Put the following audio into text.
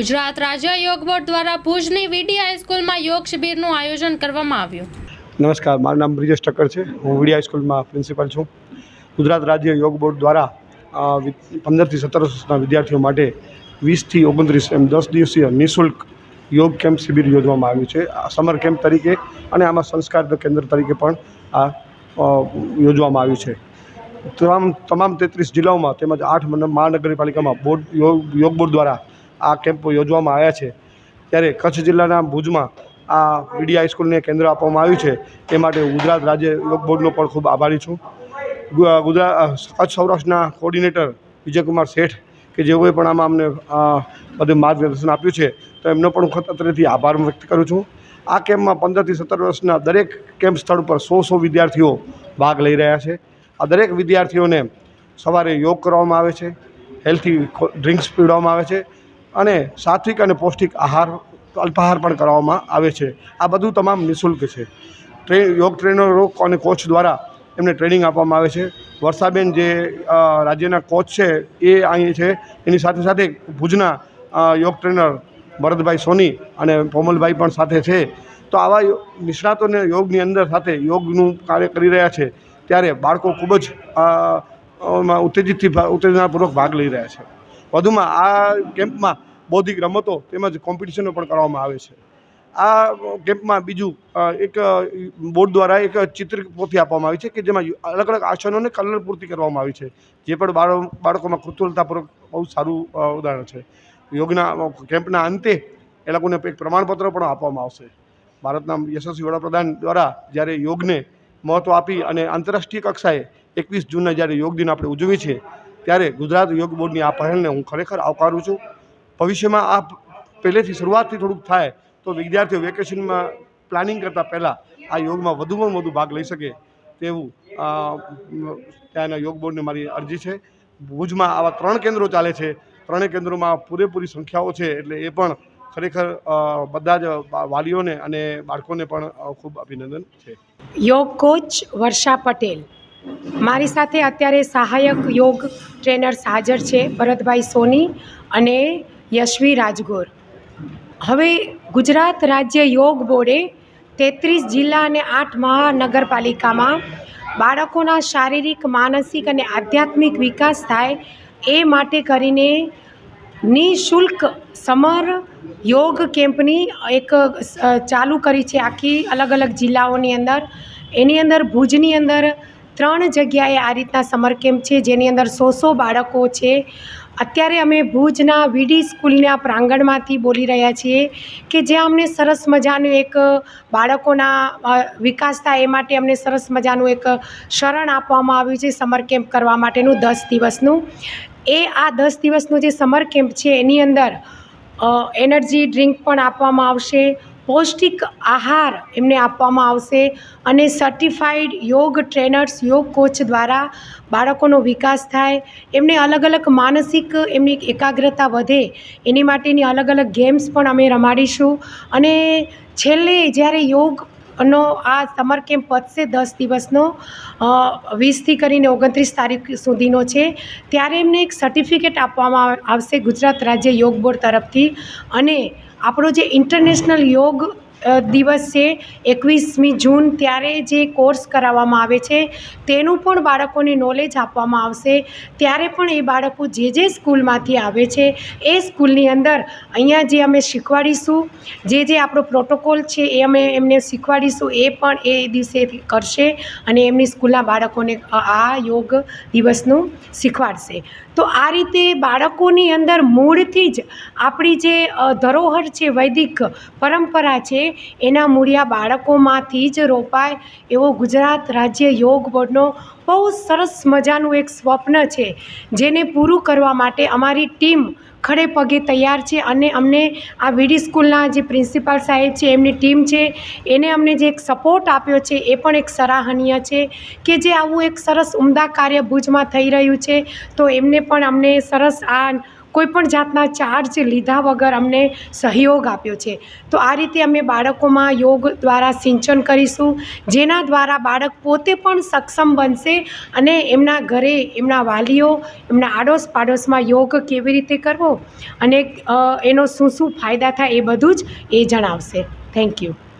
ગુજરાત રાજ્ય યોગ બોર્ડ દ્વારા ભુજની વીડી હાઈસ્કૂલમાં યોગ શિબિરનું આયોજન કરવામાં આવ્યું. નમસ્કાર, મારું નામ બ્રિજેશ ઠક્કર છે. હું વીડી હાઈસ્કૂલમાં પ્રિન્સિપાલ છું. ગુજરાત રાજ્ય યોગ બોર્ડ દ્વારા પંદરથી સત્તર વર્ષના વિદ્યાર્થીઓ માટે વીસથી ઓગણત્રીસ એમ દસ દિવસીય નિઃશુલ્ક યોગ કેમ્પ શિબિર યોજવામાં આવ્યું છે. આ સમર કેમ્પ તરીકે અને આમાં સંસ્કાર કેન્દ્ર તરીકે પણ આ યોજવામાં આવ્યું છે. તમામ તમામ તેત્રીસ જિલ્લાઓમાં તેમજ આઠ મહાનગરપાલિકામાં બોર્ડ યોગ બોર્ડ દ્વારા આ કેમ્પો યોજવામાં આવ્યા છે. ત્યારે કચ્છ જિલ્લાના ભુજમાં આ બીડી હાઈસ્કૂલને કેન્દ્ર આપવામાં આવ્યું છે. એ માટે ગુજરાત રાજ્ય યોગ બોર્ડનો પણ ખૂબ આભારી છું. ગુજરાત કચ્છ સૌરાષ્ટ્રના કોર્ડિનેટર વિજયકુમાર શેઠ કે જેઓએ પણ આમાં અમને બધું માર્ગદર્શન આપ્યું છે, તો એમનો પણ હું ખતરથી આભાર વ્યક્ત કરું છું. આ કેમ્પમાં પંદરથી સત્તર વર્ષના દરેક કેમ્પ સ્થળ પર સો સો વિદ્યાર્થીઓ ભાગ લઈ રહ્યા છે. આ દરેક વિદ્યાર્થીઓને સવારે યોગ કરવામાં આવે છે, હેલ્થી ડ્રિંક્સ પીવડાવવામાં આવે છે અને સાત્વિક અને પૌષ્ટિક આહાર, અલ્પાહાર પણ કરાવવામાં આવે છે. આ બધું તમામ નિઃશુલ્ક છે. ટ્રે, યોગ ટ્રેનરો અને કોચ દ્વારા એમને ટ્રેનિંગ આપવામાં આવે છે. વર્ષાબેન જે રાજ્યના કોચ છે, એ અહીં છે. એની સાથે સાથે ભુજના યોગ ટ્રેનર ભરતભાઈ સોની અને પોમલભાઈ પણ સાથે છે. તો આવા નિષ્ણાતોને યોગની અંદર સાથે યોગનું કાર્ય કરી રહ્યા છે. ત્યારે બાળકો ખૂબ જ ઉત્તેજિતથી ઉત્તેજનાપૂર્વક ભાગ લઈ રહ્યા છે. વધુમાં આ કેમ્પમાં બૌદ્ધિક રમતો તેમજ કોમ્પિટિશનો પણ કરવામાં આવે છે. આ કેમ્પમાં બીજું એક બોર્ડ દ્વારા એક ચિત્ર પોથી આપવામાં આવી છે કે જેમાં અલગ અલગ આસનોને કલર પૂર્તિ કરવામાં આવી છે. જે પણ બાળો, બાળકોમાં કુતૂહલતાપૂર્વક બહુ સારું ઉદાહરણ છે. યોગના કેમ્પના અંતે એ લોકોને એક પ્રમાણપત્ર પણ આપવામાં આવશે. ભારતના યશસ્વી વડાપ્રધાન દ્વારા જ્યારે યોગને મહત્ત્વ આપી અને આંતરરાષ્ટ્રીય કક્ષાએ એકવીસ જૂનના જ્યારે યોગ દિન આપણે ઉજવીએ છીએ ત્યારે ગુજરાત યોગ બોર્ડની આ પહેલને હું ખરેખર આવકારું છું. ભવિષ્યમાં આ પહેલેથી શરૂઆતથી થોડુંક થાય તો વિદ્યાર્થીઓ વેકેશનમાં પ્લાનિંગ કરતાં પહેલાં આ યોગમાં વધુમાં વધુ ભાગ લઈ શકે તેવું ત્યાંના યોગ બોર્ડને મારી અરજી છે. ભુજમાં આવા ત્રણ કેન્દ્રો ચાલે છે. ત્રણેય કેન્દ્રોમાં પૂરેપૂરી સંખ્યાઓ છે એટલે એ પણ ખરેખર બધા જ વાલીઓને અને બાળકોને પણ ખૂબ અભિનંદન છે. યોગ કોચ વર્ષા પટેલ. મારી સાથે અત્યારે સહાયક યોગ ટ્રેનર્સ હાજર છે ભરતભાઈ સોની અને યશવી રાજગોર. હવે ગુજરાત રાજ્ય યોગ બોર્ડે તેત્રીસ જિલ્લા અને આઠ મહાનગરપાલિકામાં બાળકોના શારીરિક, માનસિક અને આધ્યાત્મિક વિકાસ થાય એ માટે કરીને નિઃશુલ્ક સમર યોગ કેમ્પની એક ચાલુ કરી છે આખી અલગ અલગ જિલ્લાઓની અંદર. એની અંદર ભુજની અંદર ત્રણ જગ્યાએ આ રીતના સમર કેમ્પ છે, જેની અંદર સો સો બાળકો છે. અત્યારે અમે ભુજના વીડી સ્કૂલના પ્રાંગણમાંથી બોલી રહ્યા છીએ કે જ્યાં અમને સરસ મજાનું એક બાળકોના વિકાસ થાય એ માટે અમને સરસ મજાનું એક શરણ આપવામાં આવ્યું છે સમર કેમ્પ કરવા માટેનું દસ દિવસનું. એ આ દસ દિવસનું જે સમર કેમ્પ છે, એની અંદર એનર્જી ડ્રિંક પણ આપવામાં આવશે. પૌષ્ટિક આહાર એમને આપવામાં આવશે અને સર્ટિફાઈડ યોગ ટ્રેનર્સ યોગ કોચ દ્વારા બાળકોનો વિકાસ થાય. એમને અલગ અલગ માનસિક એમની એકાગ્રતા વધે. એની માટેની અલગ અલગ ગેમ્સ પણ અમે રમાડીશું. અને છેલ્લે જ્યારે યોગ નો આ સમર કેમ્પ પતશે દસ દિવસનો વીસથી કરીને ઓગણત્રીસ તારીખ સુધીનો છે, ત્યારે એમને એક સર્ટિફિકેટ આપવામાં આવશે ગુજરાત રાજ્ય યોગ બોર્ડ તરફથી. અને આપણો જે ઇન્ટરનેશનલ યોગ દિવસ છે, એકવીસમી જૂન, ત્યારે જે કોર્સ કરાવવામાં આવે છે, તેનું પણ બાળકોને નોલેજ આપવામાં આવશે. ત્યારે પણ એ બાળકો જે જે સ્કૂલમાંથી આવે છે, એ સ્કૂલની અંદર અહીંયા જે અમે શીખવાડીશું, જે જે આપણો પ્રોટોકોલ છે, એ અમે એમને શીખવાડીશું, એ પણ એ દિવસે કરશે અને એમની સ્કૂલના બાળકોને આ યોગ દિવસનું શીખવાડશે. તો આ રીતે બાળકોની અંદર મૂળથી જ આપણી જે ધરોહર છે, વૈદિક પરંપરા છે એના મૂળિયા બાળકોમાંથી જ રોપાય એવો ગુજરાત રાજ્ય યોગ બોર્ડનો બહુ સરસ મજાનું એક સ્વપ્ન છે, જેને પૂરું કરવા માટે અમારી ટીમ ખડે પગે તૈયાર છે અને અમને આ વીડી સ્કૂલના જે પ્રિન્સિપાલ સાહેબ છે, એમની ટીમ છે, એને અમને જે એક સપોર્ટ આપ્યો છે એ પણ એક સરાહનીય છે કે જે આવું એક સરસ ઉમદા કાર્ય ભુજમાં થઈ રહ્યું છે, તો એમને પણ અમને સરસ આ કોઈપણ જાતના ચાર્જ લીધા વગર અમને સહયોગ આપ્યો છે. તો આ રીતે અમે બાળકોમાં યોગ દ્વારા સિંચન કરીશું, જેના દ્વારા બાળક પોતે પણ સક્ષમ બનશે અને એમના ઘરે એમના વાલીઓ, એમના આડોશ પાડોશમાં યોગ કેવી રીતે કરવો અને એનો શું શું ફાયદા થાય એ બધું જ એ જણાવશે. Thank you